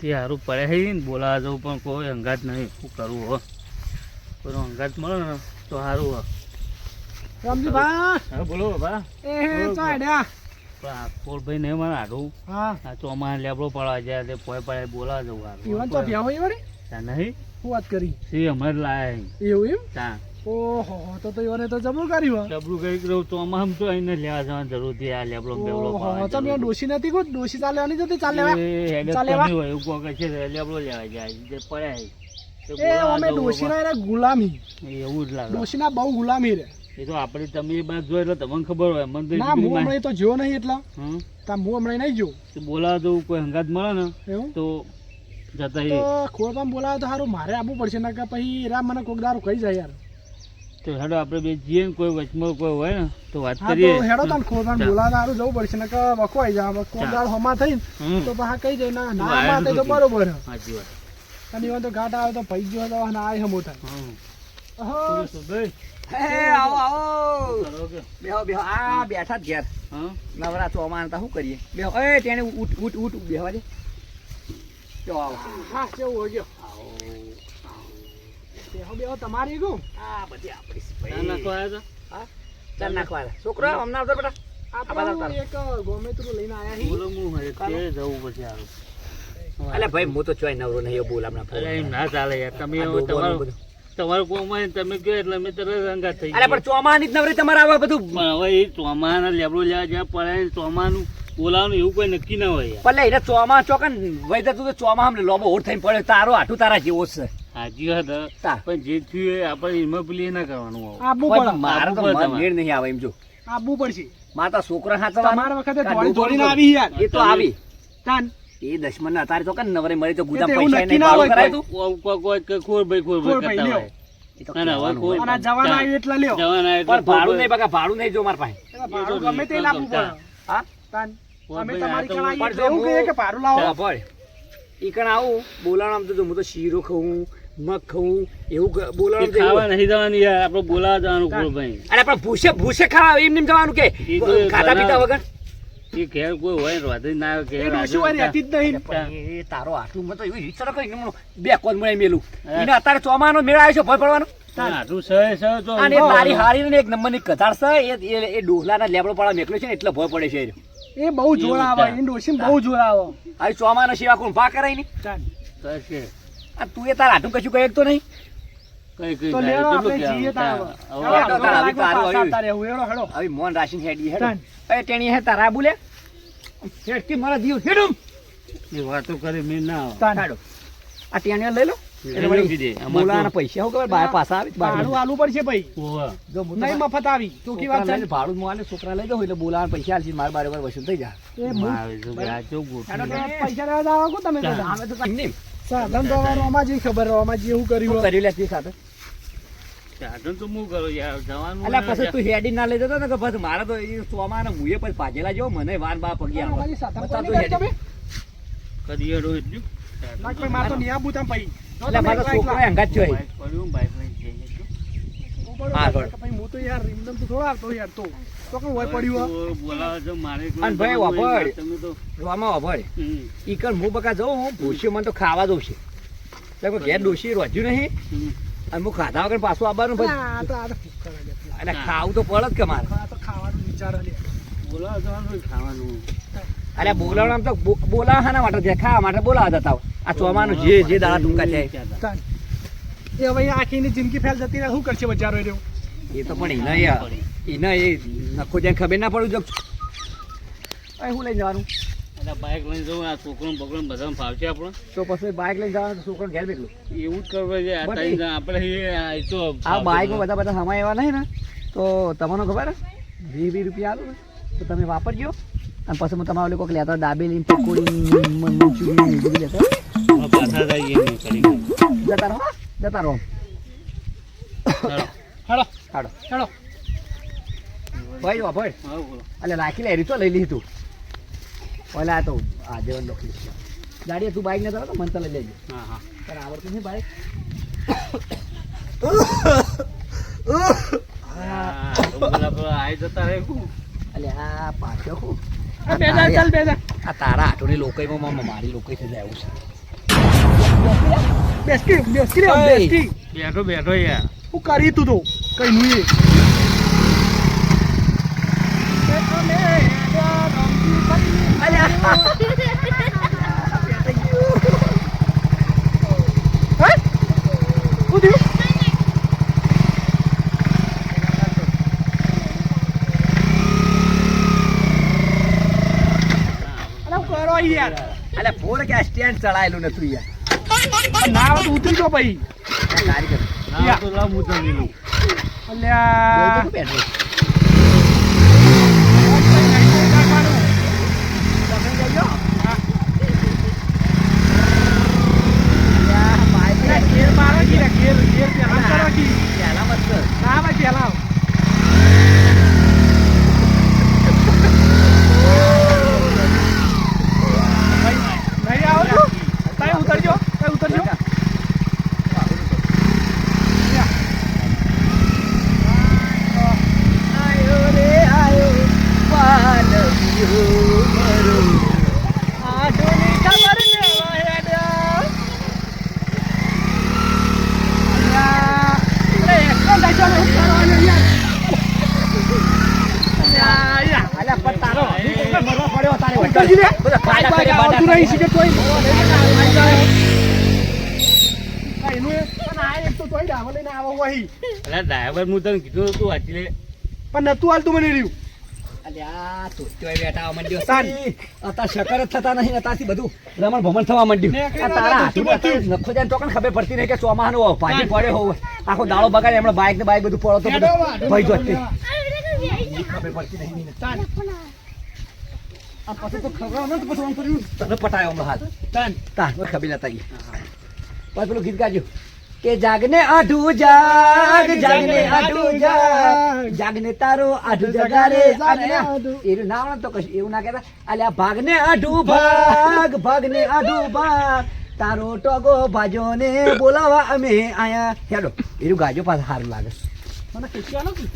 જરૂરથી સારું પડે છે ને બોલાવા જવું પણ કોઈ અંગાત નહીં શું કરવું હો? કોઈનો અંગાત મળે ને તો સારું હો. રામજીભાઈ! હા બોલો બાબા એ હે ચાડ્યા કોળભાઈ નહીં મને હારું? હા. આ ચોમાસ લેબડો પડવા જાય તે પોય પડે બોલાવા જવું હારું. નહીં? શું વાત કરી? સી હમણાં લાયા એવું એમ? ઓહો તો તો ઈવને તો જબરું કર્યું રહું ચોમાસ તો અહીંને લેવા જવાની જરૂર આ લેબલો ડોશી નથી કોઈ? ડોશી ચાલે આની જતી ચાલે ચાલે ચાલે વા. હોય એવું કોઈ છે લેબડો લેવા જાય જે પડ્યા એ. અમે ડોશીના એના ગુલામી. એવું જ લાગે. ડોશીના બહુ ગુલામી રે. એ તો આપણે તમે એ બાજુ એટલે તમને ખબર હોય મને તો ના એટલી હું હમણાં તો જોયો નહીં એટલા? તા હું હમણાં નહીં જો તો બોલાવા જવું કોઈ હંગાત મળે ને એવું? તો જતા તો એ ખોળપામ બોલાવે તો સારું મારે આવવું પડશે ના કે પછી એરા મને કોક દારૂ કહી જાય યાર. તો હેડો આપણે બે જઈએ ને કોઈ વચમાં કોઈ હોય ને તો વાત કરીએ તો હેડો તાન ચાલ. બોલાવે સારું જવું પડશે ને કે વખવાઈ જા હવે કોક ચાલ. હમા થઈ ને તો બહા કઈ જાય ના ના થાય તો બરોબર. સાચી વાત. અને ઈવન તો ઘાટ આવે તો પૈ ગયો તો ના આય હે આવો આવો. બેહો બેહો. આ બેઠા જ ઘેર. હા? નવરા ચોમાન હતા શું કરીએ? બેહો. એ તેને ઉઠ ઉઠ ઉઠ બેહવા દે તો આવો. હા કેવું હોય ગયો બેહો બેહો તમારી ગયું આ બધી આપણી નાખવા આવ્યા હા ચાલ નાખવા આલા. હમણાં આવતો બેટા એક ગોમેત્રું લઈને આયા બોલો હું હવે જવું પછી. અલે ભાઈ હું તો ચોય નવરો નહીં બોલ એમ ના ચાલે યાર. તમે તમારું બધું. તમારું કોમાં તમે કહો એટલે અમે તરત અંગાત થઈ ગયા. પણ ચોમાની જ નવરી તમારે આવા બધું પણ હવે એ ચોમાના લેબડો લેવા જ્યાં પડે ચોમાનું બોલાવાનું એવું કોઈ નક્કી ના હોય યાર. પલે એને ચોમા ચોકન વઈ તું તો ચોમા અમને લોબો ઓર થઈને પડ્યો. તારો આઠું તારા જેવો જ છે. હાજી વાત પણ જે થયું એ આપણે એમાં પેલી ના કરવાનું આબુ પણ મારે તો આબુ પડે મન મેળ નહીં આવે એમ જો. આબુ પડશે. માતા છોકરા તમારા વખતે દોડી દોડીને આવી યાર. એ તો આવી. તાન. એ દશમન ના તો કન નવરે મળી તો ગુદા પૈસા નહીં ના ભાડું કરાય તું. કરતા હોય. નહીં બકા ભાડું નહીં જો માર પાસે. ભાડું ગમે તે લાવવું પડે. હા? તાન અમે તમારી આ તો કણ આવીએ એટલે એવું કહીએ કે ભાડું લાવો. ચાલ ઈ કણ આવું બોલાવાનું આમ તો હું તો શીરો ખાઉં મગ એવું બોલાવાનું ખાવા નહીં જવાનું યાર આપણે બોલાવા જવાનું ખોરભાઈ અરે પણ ભૂસે ભૂસે ખાવા એમ નેમ જવાનું કે? ખાતા પીતા વગર? એ ઘેર કોઈ હોય વાંધો ના આવે એ હોય રહેતી જ નહીં. એ તારો આટલું મત એવી વિચાર કરી ને બે મળે મેલું. એને અત્યારે ચોમાનો મેળ આવ્યો છે ભય પડવાનો? આટલું સહે સહે તો. અને તારી હારી ને એક નંબરની કથાર છે એ એ- ડોહલાના લેબડો પાડા મેકલો છે ને એટલે ભય પડે છે એ. એ બહુ જોર આવે એ ડોશી બહુ જોર આવે. આવી ચોમાના સિવા કોણ ભા કરાય નહીં? તાન કશે. આ તું એ તાર આટલું કશું કહે તો નહીં. કઈ કઈ તો થાય, આપણે જઈએ તાર હવે હવે તો તાર આવી તારું પાછા આવ્યું. આવતા રહેવું, હેડો, હેડો. આવી મોન રાશિન હેડી હેડ. એ ટેણી હે તારા બોલે. હેડકી મારા દીવ હેડું. એ વાતો કરી મેં ના આવે. આ ટેણીઓ લઈ લો. લઈ લો કીધી. આમાં બોલાવાના તો- પૈસા હું ખબર બાર પાછા આવી ભાડું પડશે ભાઈ. નહીં મફત આવી. ચોખ્ખી વાત છે. ભાડું આલે છોકરા લઈ જાઉં એટલે બોલાવાના પૈસા આલશે મારે બારે વાર વસૂલ થઈ જાય પૈસા તમે સાધન તો અમારું આમાં જે ખબર હોય, આમાં જે હું કર્યું કર્યું લે સાથે સાધન? તો હું કરું યાર જવાનું અલ્યા પછી તું હેડી ના લઈ જતો ને કે પછી મારે તો એ સોમાને મુએ પછી ભાજેલા જેવો મને વાન બા પગી આવે કોઈ તો હેડી. કદી હેડો એટલું? નાખ ભાઈ, મારે તો નહીં આબુ ભાઈ. એટલે મારો છોકરો હંગાત છું. હું પડ્યો, ભાઈ, ભાઈ, હું તો. યાર રીમદમ તો થોડો આવતો યાર તો. તો કેમ હોય પડ્યું બોલાવો છો મારે અને ભાઈ, જવાનું તમે તો રોમાં વાભળ હમ, હું બકા જાઉં હું ભૂસ્યો મને તો ખાવા દઉં છે. એટલે ઘેર ડોશી રોજ્યું નહીં. અને હું ખાધા વગર પાછું આવવાનું. એટલે ખાવું તો પડે જ કે મારે. આ તો ખાવાનું વિચાર ખાવાનું. અરે બોલાવવા આમ તો બો- માટે ખાવા માટે બોલાવા જતા. આ ચોમાનું જે જે દાડા ટૂંકા છે. એ હવે આખી આખીની જિંદગી ફેલ જતી રહે શું કરશે બચારો રહ્યો? એ તો પણ એના યાર એના એ નખો જ્યાં ખબર ના પડું જો અહીં હું લઈ જવાનું? એટલે બાઈક લઈને જવું આ છોકરો બકરો બધા ફાવશે આપણને તો પછી બાઇક લઈને જવાનું છોકરો ઘેર બેઠલું એવું જ કરવું છે આપણે તો આ બાઇકમાં બધા બધા સમય એવા નહીં ને. તો તમને ખબર હે વીસ વીસ રૂપિયા આલું ને તો તમે વાપરજો. અને પછી હું તમારે કોઈક લેતા દાબેલી પકોડી મંચુરિયન બધું લેતા પાછા જઈએ જતા રહો જતા રહો હાડો. હેડો. હાડો. ભાઈ વાપર ભાઈ. એટલે રાખી લે રીતો લઈ લીધું. ઓલા આ તો આજે લખી ગાડી તું બાઈક ને તો મન તો લઈ લેજો. હા હા. તને આવડતું નહીં બાઈક તારા આટોની લોકોમાં મારી લોકો છે. બેસકી બેસકી રે. બેસકી. બેઠો બેઠો યાર. હું કરી તું તો કઈ નું એ. અલે ફોન કે સ્ટેન્ડ ચડાયેલું નતું યાર. ના આવે તો ઉતરી જો ભાઈ. અલ્યા, બાઈક અલ્યા, ઘેર મારો કી રે, ઘેર, ઘેર પહેલા કરો કી. પહેલા મત કર. ના ભાઈ પહેલા આવ. ભાઈ, નહીં આવો છો? તમે ઉતરજો તમે ઉતરજો આયો રે આયો પાલવીયો મારો. આઠોની ખબર લેવા હેડ્યા. અલ્યા, અરે, એકલો લઈ જાઓ ને, હું કરવાનું યાર? અલ્યા, અલ્યા. અલ્યા, પણ તારો હજી કેટલો ભરવા પડ્યો તારે ઉતરજી રે. બધા ખાડા ભાઈ, કરે, આવતું બાડા નહીં, કરે. સિગરેટ તોય. હા, એનું એ- પણ આ એક તો તોય ડાબા લઈને આવો વહી. એટલે ડ્રાઈવર હું તને કીધું તું વાંચી લે પણ નતું હાલતું મને રહ્યું તોય શકર જ થતા નહીં અત્યારથી બધું રમણ ભમણ થવા માંડ્યું ને આ તારા હાથમાં નખો જાય ને તો પણ ખબર પડતી નહીં કે ચોમાહાનો ભાજી પડે હોવ આખો દાડો બગાડે હમણાં બાઈક ને બાઈક બધું પડો તો ભઈ ખબર પડતી નહીં ને. તાન. આ પછી તો ખબર ન પછી આમ કર્યું. તને પટાયો હમણાં હાલ. તાન. તાન ખબર નતા ઈ. પછી પેલું ગીત ગાજો. કે જાગને આઢું જાગ જાગને આઢું જાગ. જાગને તારો આઢું જગારે એનું ના આવડે તો કશું એવું ના કહેતા. અલ્યા ભાગને આઢું ભાગ ભાગને આઢું ભાગ. તારો ટોગો ભાજો ને બોલાવા અમે આયા. હેડો એનું ગાજો પાછું સારું લાગે. મને ખેંચ્યો નથી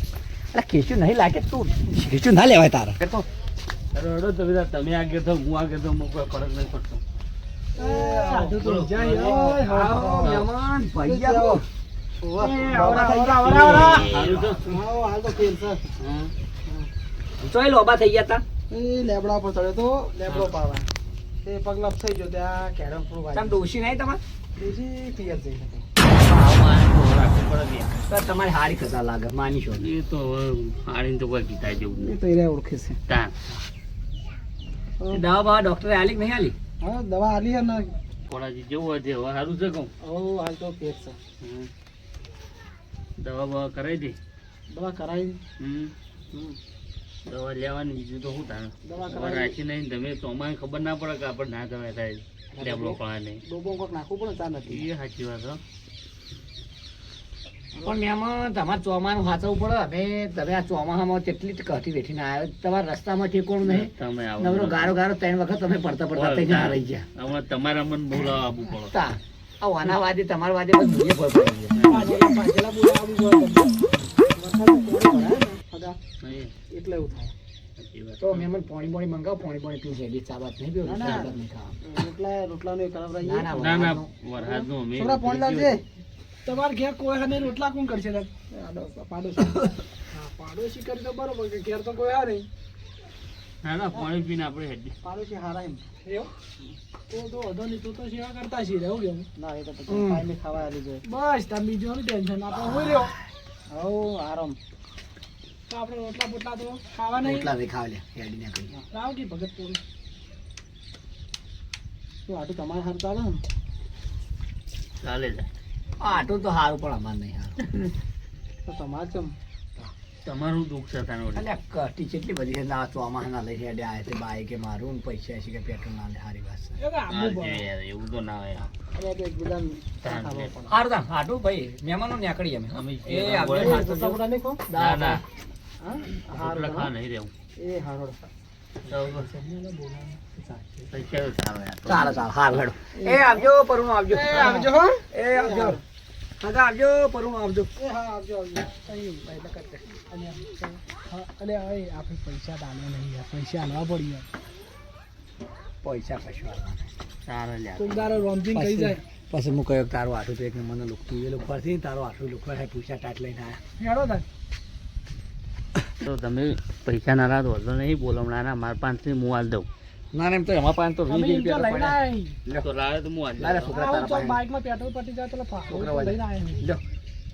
અરે ખેંચ્યું નહીં લાગે તું ખેંચ્યું ના લેવાય તારા. કે તો રડો તો બધા તમે આગળ થો હું આગળ થો હું કોઈ ફરક નહીં પડતો. સાધુ તો. મહેમાન ભાઈ લોબા થઈ ગયા તા. એ લેબડા પર ચડ્યો તો લેબડો પાવા. તે પગલા થઈ ગયો ત્યાં કેરમ ફૂલ તમે ડોશી નહીં તમારે? બીજી પિયર. તો તમારે હારી ખસા લાગે માની છો? એ તો હારીને તો કોઈ કીધા જેવું નહીં. તો ઓળખે છે. દવા બવા ડોક્ટરે આલી નહીં આલી? હા દવા આલી હે ને થોડાજી જેવું હોય તે હવે સારું છે કહું. ઓ હાલ તો પેટ છે. દવા બવા કરાવી દે? દવા કરાવી હમ. હમ. દવા લેવાની બીજું તો શું થાય? દવા દવા રાખી નહીં તમે ચોમાને ખબર ના પડે કે આપણે ના દવા થાય. ડેબલો પડે નહીં ડોબો કોક નાખવું પડે ચા નથી. એ સાચી વાત હો. પણ મેમાં તમારે ચોમાનું સાચવવું પડે. અમે તમે આ ચોમાહામાં કેટલી કઠી વેઠીને આવ્યો તમારા રસ્તામાં ઠેકોણું નહીં? તમે નવરો ગારો ગારો ત્રણ વખત તમે પડતા પડતા થઈ ગયા રહી ગયા. હવે તમારા મન બોલાવા આવવું પડે. તા આ વાના વાદે તમારા વાદે બધું દુનિયા પડી ગયા. ને, એટલે એવું થાય. તો મેમન પાણી પાણી મંગાવ પાણી પાણી પીવું છે. ચા વાત નહીં પીવું ના, ના. રોટલા રોટલાનું એ કરાવડાવીએ. ના, ના, ના ના વરસાદનું અમે છોકરા પોણી લાવજે. તમારે ઘેર કોઈ હા નહીં રોટલા કોણ કરશે? પાડોશી. હા પાડોશી કરી તો બરોબર કે ઘેર તો કોઈ હા નહીં ના ના પાણી પીને આપણે હેડી પાડોશી હારા એમ. એવું? તો તો વધો નહીં તો તો સેવા કરતા છીએ રહેવું કેમ ના એ તો. કાંઈ ખાવા આવી જાય બસ તમે બીજું ટેન્શન આપણે હોય રહ્યો? હવ આરામ. તો આપણે રોટલા બોટલા તો ખાવા નહીં? રોટલા વે ખાવા લે હેડી ને કઈ લાવ કે ભગત પૂરી તો આટલું તમારે હારું ચાલે ને ચાલે જાય આટલું તો સારું પણ અમારે નહીં સારું. તો તમારે કેમ? તમારું દુઃખ છે તાનો વળી. કટી કેટલી બધી છે ના ચોમાહાના લઈ હેડે આવે છે બાઈકે મારું પૈસા છે કે પેટ્રોલ ના લે સારી વાત છે. તો એવું તો ના હોય. અરે તો તા હાટું ભાઈ. મહેમાનો નીકળી અમે. અમે એ આપણે નહીં ખો? ના ના. હારું ખા નહીં રહેવું એ હારું તો. ચાલો ચાલો હારું હેડો એ આવજો પરુણ આવજો. એ આવજો હો. એ આવજો. સગા આવજો પરુણ આવજો. એ હા આવજો આવજો. કઈ ભાઈ એટલે અને અને હવે આપણે પૈસા તો નહીં પૈસા આલવા પડી પૈસા કશું સારા રોમજીન પછી- જાય. પછી હું કહ્યું કે તારું આઠું તો એક મને લુકતું એ લોકો પરથી તારું આઠું લુકવા પૈસા ટાટ લઈને આવ્યા. હેડો તાર. તો તમે પૈસા ના રાત વધો નહીં બોલવણાના મારા પાંચથી હું હાલ દઉં. ના ના એમ તો એમાં પાંચ તો વીસ રૂપિયા તો લાવે તો હું હાલ છોકરા. બાઇકમાં પેટ્રોલ પટી જાય તો છોકરા લઈને લ્યો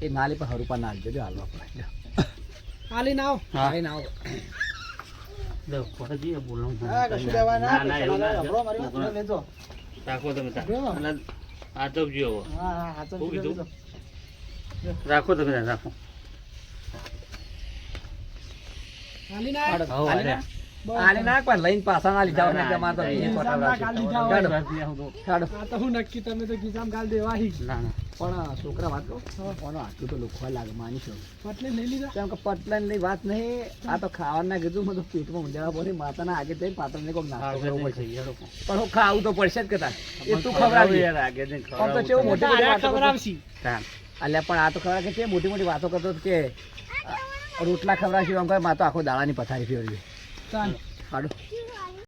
એ નાલી પર હરુપા ના આલજો જો હાલવા પડે લ્યો હાલીને આવો. હા. આવીને આવો. દઉં. પછી એ બોલવું. હા, કશું લેવા ના, ના, ના, ના ના તમે? રાખો તમે રાખો. હાલીને હાલો, આયા હો, હાલી. ના. બસ. હાલી. ના, પણ લઈને પાછા ના લીધા ને ના, તો ના, ના, ના. આ તો હું નક્કી તમે તો ગીતામ ગાલ દેવા ના ના. પણ છોકરા વાત કહું. કોનો આટલું તો લુખવા લાગે માની છો પટલે લઈ લીધા? કેમ કે પટલાની વાત નહીં. આ તો ખાવાના કીધું મને પેટમાં ઊંધા પડે. માતાના આગે જઈ પાત્રને કોઈક નાસ્તો કરવો પડશે. પણ હું ખાવું તો પડશે જ કહેતા એ તું ખવડાવજે યાર આગે જઈને આમ તો કેવું મોટી મોટી વાત આવશી અલ્યા પણ આ તો ખબર કે છે મોટી મોટી વાતો કરતો કે રોટલા ખવડાવશું એમ કહે માં તો આખો દાડાની પથારી ફેરવી. ચાલો. હાડો.